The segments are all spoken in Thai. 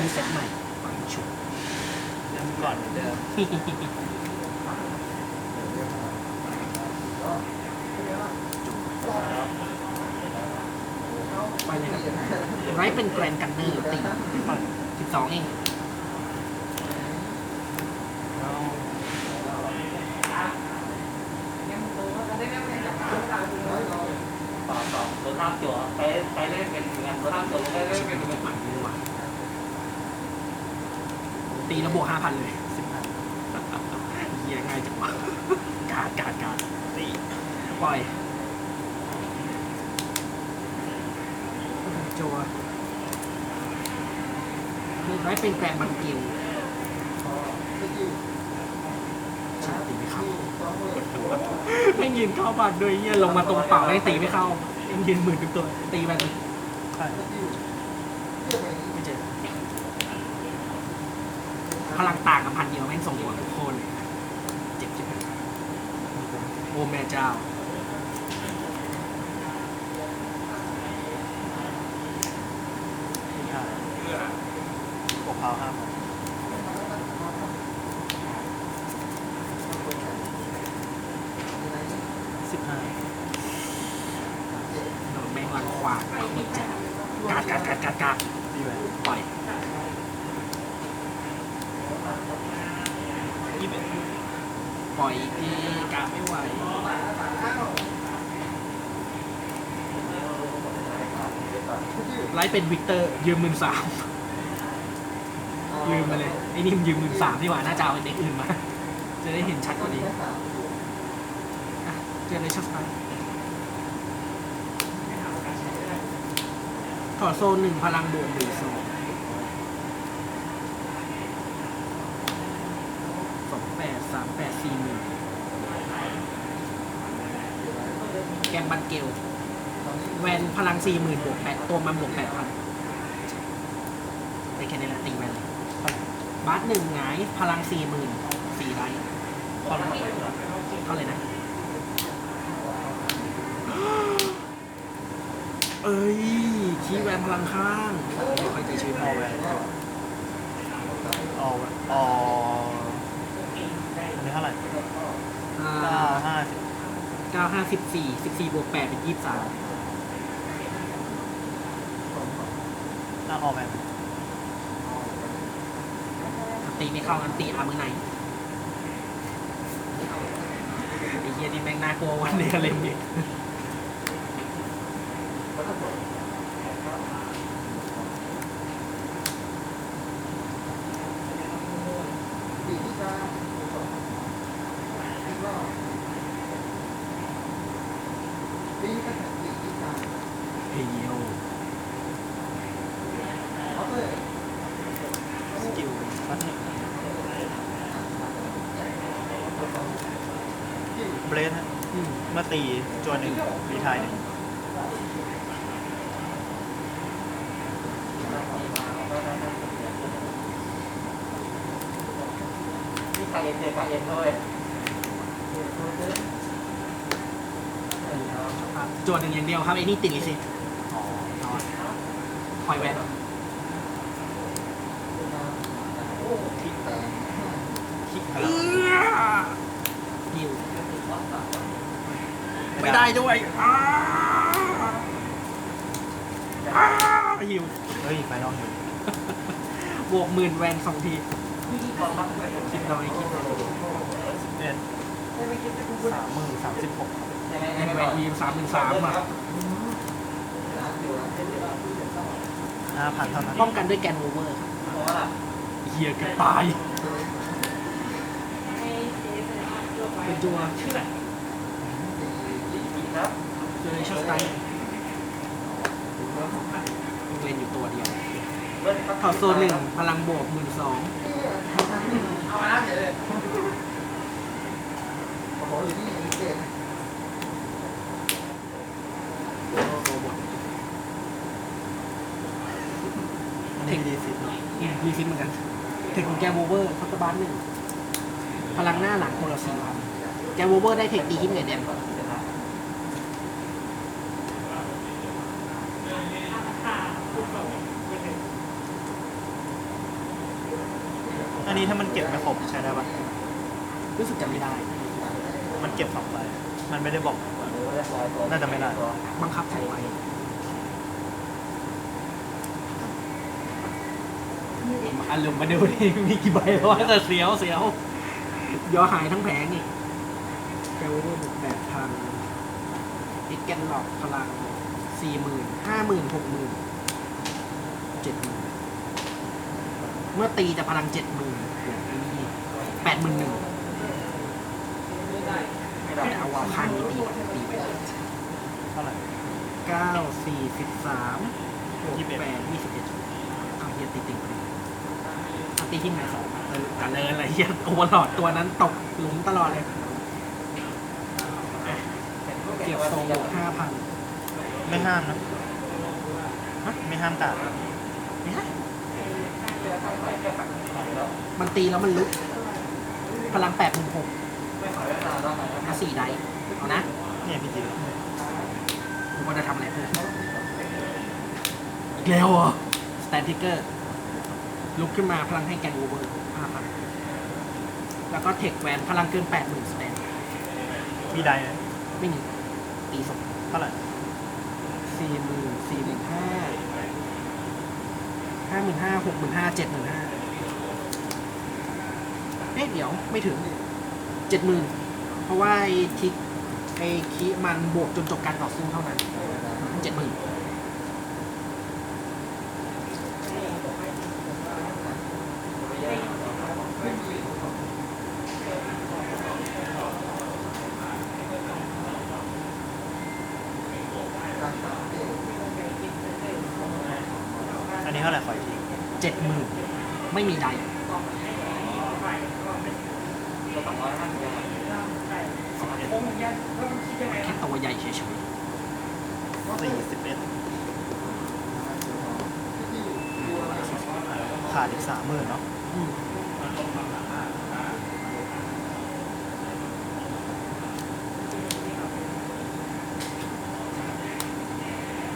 ขึ้นเซตใหม่ปังชุบเริ่มก่อนเหมือนเดิมไปเลยครับไรเป็นแกรนกันเนอร์ตีสิบสองเองต่อต่อรถข้ามจั่วไปไปเล่นเป็นงานรถข้ามจั่วไปเล่นเป็นเป็น ปังดีว่ะ ตีแล้วบวกห้าพันเลยสิบห้าเฮียง่ายจังวะการดการดการดตีปล่อยจัวคือไรเป็นแกรนบันกิวชาตีไม่เข้าไม่ยืนเข้าบัตรด้วยเฮียลงมาตรงเป่าไม่ตีไม่เข้ายังยืนหมื่นทุกตัวตีไปเลย ใช่ ไม่เจอ พลังต่างกับพันเดียวแม่งส่งหัวทุกคนเลยเจ็บจิบหายโอ้แม่เจ้าที่ห้าห้าวห้าพันสิบห้า โดนแม่งรังควานไม่เจอการดการดการดการดการด ดีแหวน ปล่อย ยี่สิบเอ็ด ปล่อยดีการดไม่ไหวไลฟ์เป็นวิกเตอร์ ยืมหมื่นสามลืมไปเลย ไอ้นี่มันยืมหมื่นสามดีกว่าน่าจะเอาไอ้เด็กอื่นมา จะได้เห็นชัดกว่านี้อะเจอเลยชัดไปถอดโซนหนึ่งพลังบวกหนึ่งโซนสองแปดสามแปดสี่หมื่นแกมบัน เกลแวนพลังสี่หมื่นบวกแปดตัวมันบวกแปดพันไปแค่นี้แหละตีแวนเลยบาสหนึ่งหงายพลังสี่หมื่นสี่ไรพอแล้วเท่าไหร่นะ เอ้ยคีย์แวนพลังข้างไม่ค่อยจะชื่อออแวนออแวนอออันนี้เท่าไหร่อ่าเก้าห้าสิบ เก้าห้าสิบสี่สิบสี่บวกแปดเป็นยี่สิบสามหน้าออแบบตีไม่เข้ากันตีอามือไหนไอ้เหี้ยนี่แม่งน่ากลัววันเดียวเลยมิกเฮียว สกิลฟัสหนึ่งเบรดฮะ อืม เมื่อ ตีจวนหนึ่งรีไทายหนึ่งที่ใครเอ็นเจอกับเอ็นด้วยจทย์หนึ่งอย่างเดียวครับไอ้นี่ติดลิสิอ๋อนอนคอยแวนเอื้อฮิว ไม่ได้ด้วยอ้าอ้าฮิว เฮ้ยไฟนอลอยู่บวกหมื่นแวนสองทีคิดน้อยคิดน้อยเนี่ยสามหมื่นสามสิบหกยังไงแวนแวนทีมสามหนึ่งสามอะห้าพันเท่านั้นป้องกันด้วยแกนโอเวอร์เพราะว่าเฮียเกันตายเป็นจัวครับ เจอช็อตสไตล์เล่นอยู่ตัวเดียวเบิ้ลถอดโซนหนึ่งพลังบวกหมื่นสองเอามาแล้วเดี๋ยวเลยโซบดอันนี้ดีสิรีฟิตเหมือนกัน เทคของแกมโอเวอร์พัตบาร์หนึ่งพลังหน้าหลังคนละสี่พันแกมโอเวอร์ได้เทคดีฮิตเงินเดือน อันนี้ถ้ามันเก็บไม่ครบใช้ได้ปะรู้สึกจะไม่ได้มันเก็บสองใบมันไม่ได้บอก น่าจะไม่ได้ บังคับใช้ไว้อารมณ์มาดูนี่มีกี่ใบแล้ววะแต่เสียวเสียวย่อหายทั้งแผงนี่เกลเวอร์แบบทางอิกแกนหลอกพลังสี่หมื่นห้าหมื่นหกหมื่นเจ็ดหมื่นเมื่อตีจะพลังเจ็ดหมื่นแปดหมื่นหนึ่งเอาเอาข้างนี้ตีก่อนตีไปเท่าไหร่เก้าสี่สิบสามยี่สิบแปดยี่สิบเอ็ดเอาเฮียตีติ่งไปเอาตีที่ไหนสองเออกันเลยอะไรเฮียโอเวอร์ลอดตัวนั้นตกหลุมตลอดเลยอะเก็บโซห้าพันไม่ห้ามนะ ไม่ห้ามตัดมั นตีแล้วมันลุกพลังแปดหมื่นหกมาสี่ไดส์เอานะเนี่ยพี่จิ๋วผมว่าจะทำอะไรเพื่อนอีกแล้วเหรอสแตนทิกเกอร์ ลุกขึ้นมาพลังให้แกนโอเวอร์ห้าพันแล้วก็เทคแวนพลังเกินแปดหมื่นสแตนมีได้ไหมไม่มีตีสองเท่าไหร่สี่หมื่นสี่หมื่นห้า ห้าหมื่นห้าหกหมื่นห้าเจ็ดหมื่นห้าเอ๊ะเดี๋ยวไม่ถึงเจ็ดหมื่นเพราะว่าไอ้ทิกไอ้คีมันบวกจนจบการต่อสู้เท่านั้นเจ็ดหมื่น อันนี้เท่าไหร่ขออีกทีเจ็ดหมื่นไม่มีใดแค่ตัวใหญ่เฉยสี่สิบเอ็ดขาดอีกสามหมื่นเนาะๆอืม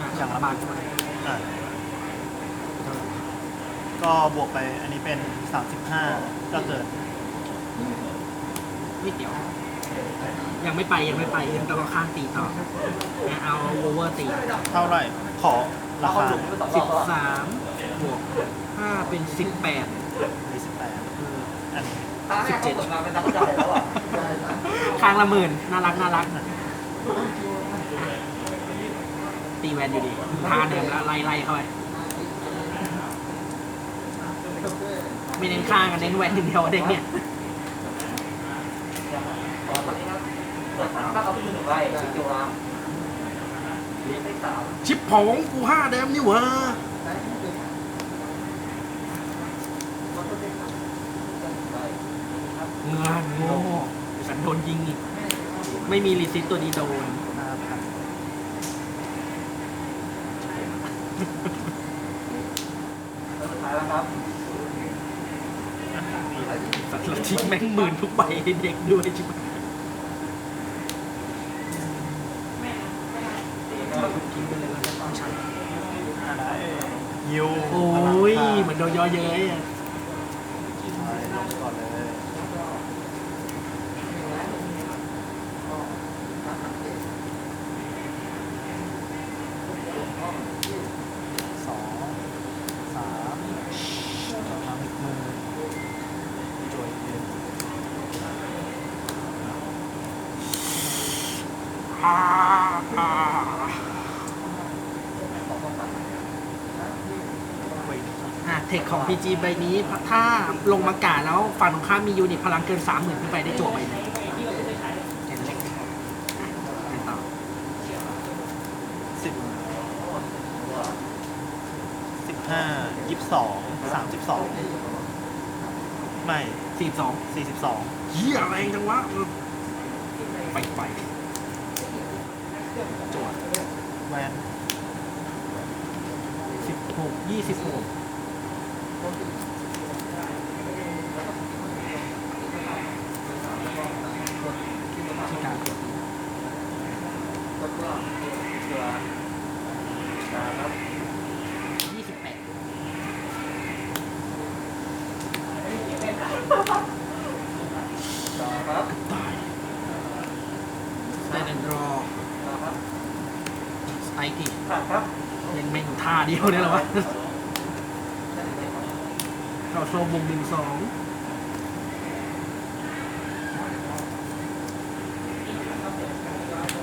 อะอย่างละบาทอะ ก็บวกไปอันนี้เป็นสามสิบห้าก็เกินไม่เดี๋ยว ยังไม่ไปยังไม่ไปยังต้องข้างตีต่ออะเอาโอเวอร์ตีเท่าไหร่ ขอราคาสิบสามบวกห้าเป็นสิบแปดมีสิบแปดอันนี้สิบเจ็ดเป็นนักจ่ายแล้วอะข้างละหมื่นน่ารักน่ารักตีแวนอยู่ดีทาเดิมแล้วไล่ไล่เข้าไป ไม่เน้นข้างกันเน้นแหวนอย่างเดียวเด็กเนี่ยชิปผงกูห้าเดมนี่หวะเงานโง่สันโดนยิงอีก ไม่มีรีซิตตัวดีโดนสุดท้ายแล้วครับ เราทิ้งแม่งหมื่นทุกใบให้เด็กด้วยจิบทิ้งไปเลยแล้วก็ต้องใช้อะไรยิวโอ้ยเหมือนโดนย่อเย้ยอะ ใช่ลงก่อนเลย สองสามทำอีกมือจวยเย็น อ่าอ่า เว้ย อะ เทคของ PG ใบนี้ ถ้าลงมากาแล้วฝั่งตรงข้ามมียูนิตพลังเกิน 30,000ขึ้นไปได้จั่วใบนึงเห็นเล็กไปต่อสิบสิบห้ายี่สิบสองสามสิบสองไม่42สี่สิบสองเฮียแรงจังวะไปไปจั่วแวน16 26ที่สิบหก ยี่สิบแปดไซเดนรอสไตล์ที่ยังไม่ท่าเดียวเนี่ยหรอวะ เราโซบงหนึ่งสอง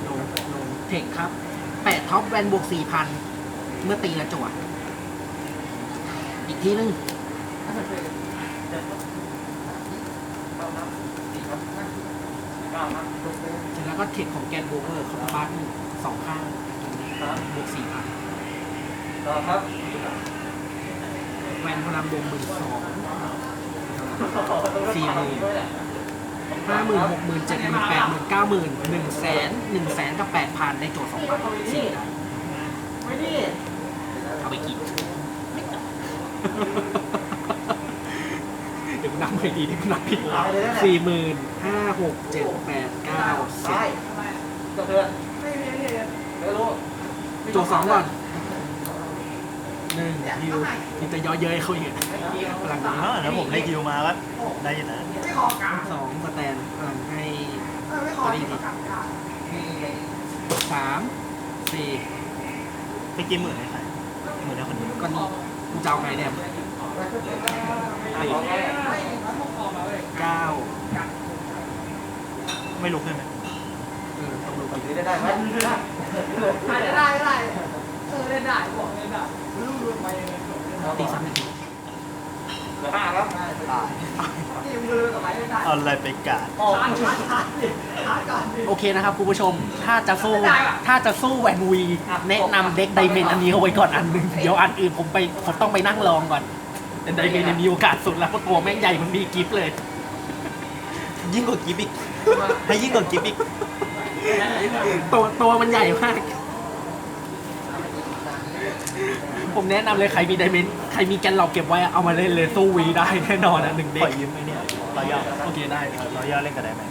ลงลงเทคครับแปดท็อปแวนบวกสี่พันเมื่อตีและจั่วอีกทีนึงเสร็จแล้วก็เทคของแกนโบเวอร์คอมบัตสองข้างตรงนี้ครับบวกสี่พันต่อครับ แวนพลังบวกหมื่นสองสี่หมื่นห้าหมื่นหกหมื่นเจ็ดหมื่นแปดหมื่นเก้าหมื่นหนึ่งแสนหนึ่งแสนกับแปดพันในโจทย์สองพันสี่ได้เอาไปกินเดี๋ยวนับไม่ดีเดี๋ยวนับผิดสี่หมื่นห้าหกเจ็ดแปดเก้าสิบซ้ายก็เพื่อนไม่มีไม่รู้โจทย์สองก่อน หนึ่งฮิวนี่จะย่อเย้ยเขาอีกพลังนี้อ๋อแล้วผมได้คิวมาก็ได้อยู่นะสองสแตนพลังให้ตอนนี้ดีสามสี่ไปกินหมื่นให้ใครหมื่นให้คนนี้ก็นี่กูจะเอาไงเนี่ยอะโอเคเก้าไม่ลุกใช่ไหมเออต้องลงไปถือได้ได้ไหมได้ได้ได้ เออได้ได้บอกได้ได้รู้ๆไปตีซ้ำอีกทีเหลือห้าครับตายนี่มือกับไหนได้ได้เอาอะไรไปกาดชาร์จชาร์จชาร์จดิชาร์จก่อนดิโอเคนะครับคุณผู้ชม ถ้าจะสู้ ถ้าจะสู้แวนวีแนะนำเด็กไดเมนอันนี้เอาไว้ก่อนอันหนึงเดี๋ยวอันอื่นผมไปผมต้องไปนั่งลองก่อน แต่ไดเมนเนี่ยมีโอกาสสุดแล้วเพราะตัวแม่งใหญ่มันมีกิฟต์เลย ยิ่งกว่ากิฟอีกให้ยิ่งกว่ากิฟอีกตัวตัวมันใหญ่มาก ผมแนะนำเลยใครมีไดเมนใครมีแกนเราเก็บไว้อะเอามาเล่นเลยสู้วีได้แน่นอนอะหนึ่งเด็ปกล่อยยืมไหมเนี่ยต่อยอดโอเคได้ ต่อยอดเล่นกันได้ไหม